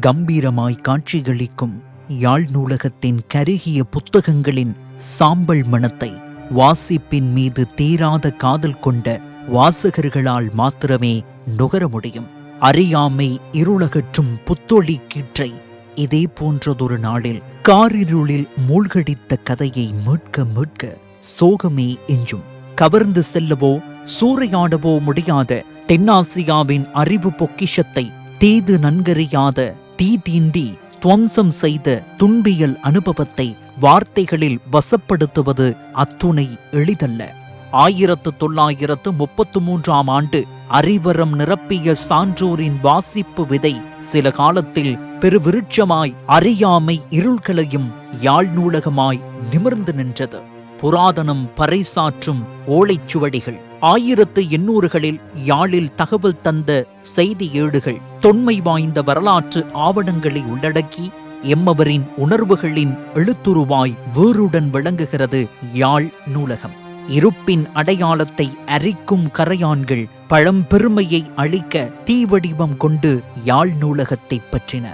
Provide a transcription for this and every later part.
கம்பீரமாய் காட்சியளிக்கும் யாழ் நூலகத்தின் கருகிய புத்தகங்களின் சாம்பல் மணத்தை வாசிப்பின் மீது தீராத காதல் கொண்ட வாசகர்களால் மாத்திரமே நுகர முடியும். அறியாமை இருளகற்றும் புத்தொளி கீற்றை இதே போன்றதொரு நாளில் காரிருளில் மூழ்கடித்த கதையை மீட்க மீட்க சோகமே எஞ்சும். கவர்ந்து செல்லவோ சூறையாடவோ முடியாத தென்னாசியாவின் அறிவு பொக்கிஷத்தை தீது நன்கறியாத தீ தீண்டி துவம்சம் செய்த துன்பியல் அனுபவத்தை வார்த்தைகளில் வசப்படுத்துவது அத்துணை எளிதல்ல. ஆயிரத்து தொள்ளாயிரத்து முப்பத்து மூன்றாம் ஆண்டு அறிவரம் நிரப்பிய சான்றோரின் வாசிப்பு விதை சில காலத்தில் பெருவிருட்சமாய் அறியாமை இருள்களையும் யாழ் நூலகமாய் நிமிர்ந்து நின்றது. புராதனம் பறைசாற்றும் ஓலைச்சுவடிகள். ஆயிரத்து எண்ணூறுகளில் யாழில் தகவல் தந்த செய்தி ஏடுகள் தொன்மை வாய்ந்த வரலாற்று ஆவணங்களை உள்ளடக்கி எம்மவரின் உணர்வுகளின் எழுத்துருவாய் வேறுடன் விளங்குகிறது யாழ் நூலகம். இருப்பின் அடையாளத்தை அரிக்கும் கரையான்கள் பழம்பெருமையை அழிக்க தீவடிவம் கொண்டு யாழ் நூலகத்தை பற்றின.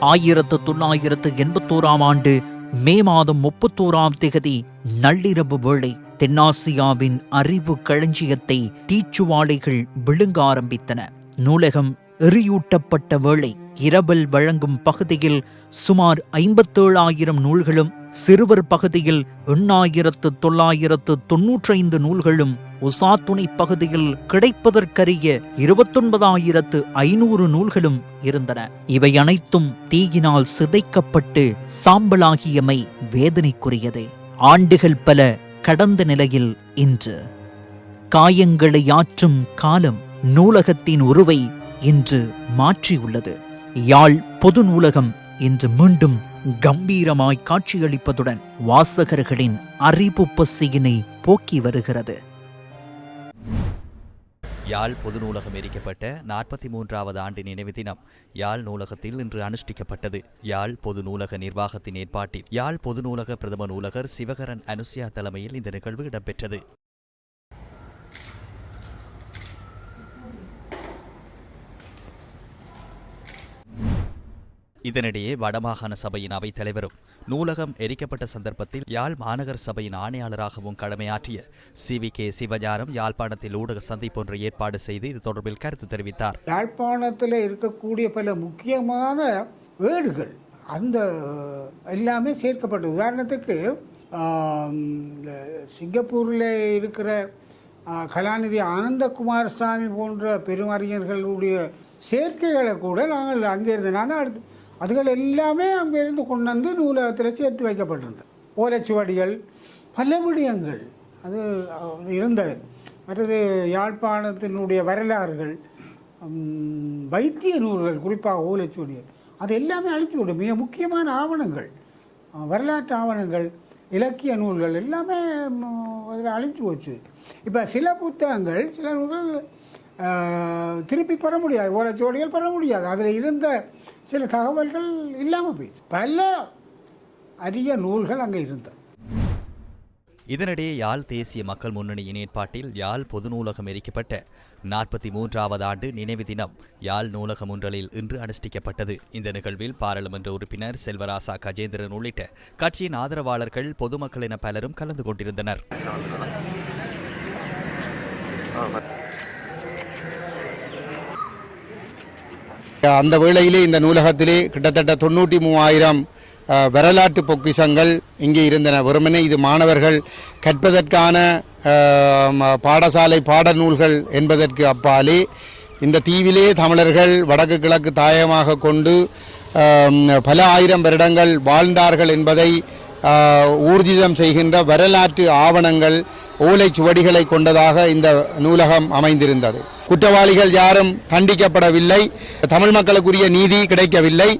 ஆயிரத்து தொள்ளாயிரத்து எண்பத்தோராம் ஆண்டு மே மாதம் முப்பத்தோராம் திகதி நள்ளிரவு வேளை தென்னாசியாவின் அறிவு களஞ்சியத்தை தீச்சுவாலைகள் விழுங்க ஆரம்பித்தன. நூலகம் எரியூட்டப்பட்ட வேளை இரவல் வழங்கும் பகுதியில் சுமார் ஐம்பத்தேழாயிரம் நூல்களும் சிறுவர் பகுதியில் எண்ணாயிரத்து தொள்ளாயிரத்து தொன்னூற்றைந்து நூல்களும் உசாத்துணை பகுதியில் கிடைப்பதற்கரிய இருபத்தொன்பதாயிரத்து ஐநூறு நூல்களும் இருந்தன. இவை அனைத்தும் தீயினால் சிதைக்கப்பட்டு சாம்பலாகியமை வேதனைக்குரியதே. ஆண்டுகள் பல கடந்த நிலையில் இன்று. காயங்களை ஆற்றும் காலம் நூலகத்தின் உருவை இன்று மாற்றியுள்ளது. யாழ் பொது நூலகம் இன்று மீண்டும் கம்பீரமாய் காட்சியளிப்பதுடன் வாசகர்களின் அறிவு பசியினை போக்கி வருகிறது. யாழ் பொது நூலகம் எரிக்கப்பட்ட நாற்பத்தி மூன்றாவது ஆண்டு நினைவு தினம் யாழ் நூலகத்தில் இன்று அனுஷ்டிக்கப்பட்டது. யாழ் பொது நூலக நிர்வாகத்தின் ஏற்பாட்டில் யாழ் பொது நூலக பிரதம நூலகர் சிவகரன் அனுசியா தலைமையில் இந்த நிகழ்வு இடம்பெற்றது. இதனிடையே வடமாகாண சபையின் அவைத் தலைவரும் நூலகம் எரிக்கப்பட்ட சந்தர்ப்பத்தில் யாழ் மாநகர சபையின் ஆணையாளராகவும் கடமையாற்றிய சி வி கே சிவஞானம் யாழ்ப்பாணத்தில் ஊடக சந்திப்பு ஒன்று ஏற்பாடு செய்து இது தொடர்பில் கருத்து தெரிவித்தார். யாழ்ப்பாணத்தில் இருக்கக்கூடிய பல முக்கியமான வேடுகள் அந்த எல்லாமே சேர்க்கப்பட்டது. உதாரணத்துக்கு சிங்கப்பூரில் இருக்கிற கலாநிதி ஆனந்தகுமார் சாமி போன்ற பெருமறிஞர்களுடைய சேர்க்கைகளை கூட நாங்கள் அங்கே இருந்து நாங்கள் அடுத்து அதுகள் எல்லாமே அங்கிருந்து கொண்டு வந்து நூலகத்தில் சேர்த்து வைக்கப்பட்டிருந்தது. ஓலைச்சுவடிகள் பல விடயங்கள். அது இருந்தது. மற்றது யாழ்ப்பாணத்தினுடைய வரலாறுகள் வைத்திய நூல்கள் குறிப்பாக ஓலைச்சுவடிகள். அது எல்லாமே அழிச்சு விடும். மிக முக்கியமான ஆவணங்கள். வரலாற்று ஆவணங்கள் இலக்கிய நூல்கள் எல்லாமே அதில் அழிஞ்சு போச்சு. இப்போ சில புத்தகங்கள் சில நூல்கள் திருப்பி பெற முடியாது. ஓலைச்சுவடிகள் பெற முடியாது. அதில் இருந்த சில தகவல்கள் இல்லாமல் போயிடுச்சு. பல அரிய நூல்கள் அங்கே இருந்தது. இதனிடையே யாழ் தேசிய மக்கள் முன்னணியின் ஏற்பாட்டில் யாழ் பொது நூலகம் எரிக்கப்பட்ட நாற்பத்தி மூன்றாவது ஆண்டு நினைவு தினம் யாழ் நூலகம் ஒன்றலில் இன்று அனுஷ்டிக்கப்பட்டது. இந்த நிகழ்வில் பாராளுமன்ற உறுப்பினர் செல்வராசா கஜேந்திரன் உள்ளிட்ட கட்சியின் ஆதரவாளர்கள் பொதுமக்கள் என பலரும் கலந்து கொண்டிருந்தனர். அந்த வேளையிலே இந்த நூலகத்திலே கிட்டத்தட்ட தொண்ணூற்றி மூவாயிரம் வரலாற்று பொக்கிஷங்கள் இங்கே இருந்தன. வெறுமனே இது மாணவர்கள் கற்பதற்கான ம- பாடசாலை பாடநூல்கள் என்பதற்கு அப்பாலே இந்த தீவிலே தமிழர்கள் வடக்கு கிழக்கு தாயமாக கொண்டு பல ஆயிரம் வருடங்கள் வாழ்ந்தார்கள் என்பதை ஊர்ஜிதம் செய்கின்ற வரலாற்று ஆவணங்கள் ஓலைச்சுவடிகளை கொண்டதாக இந்த நூலகம் அமைந்திருந்தது. குற்றவாளிகள் யாரும் தண்டிக்கப்படவில்லை தமிழ் மக்களுக்குரிய நீதி கிடைக்கவில்லை.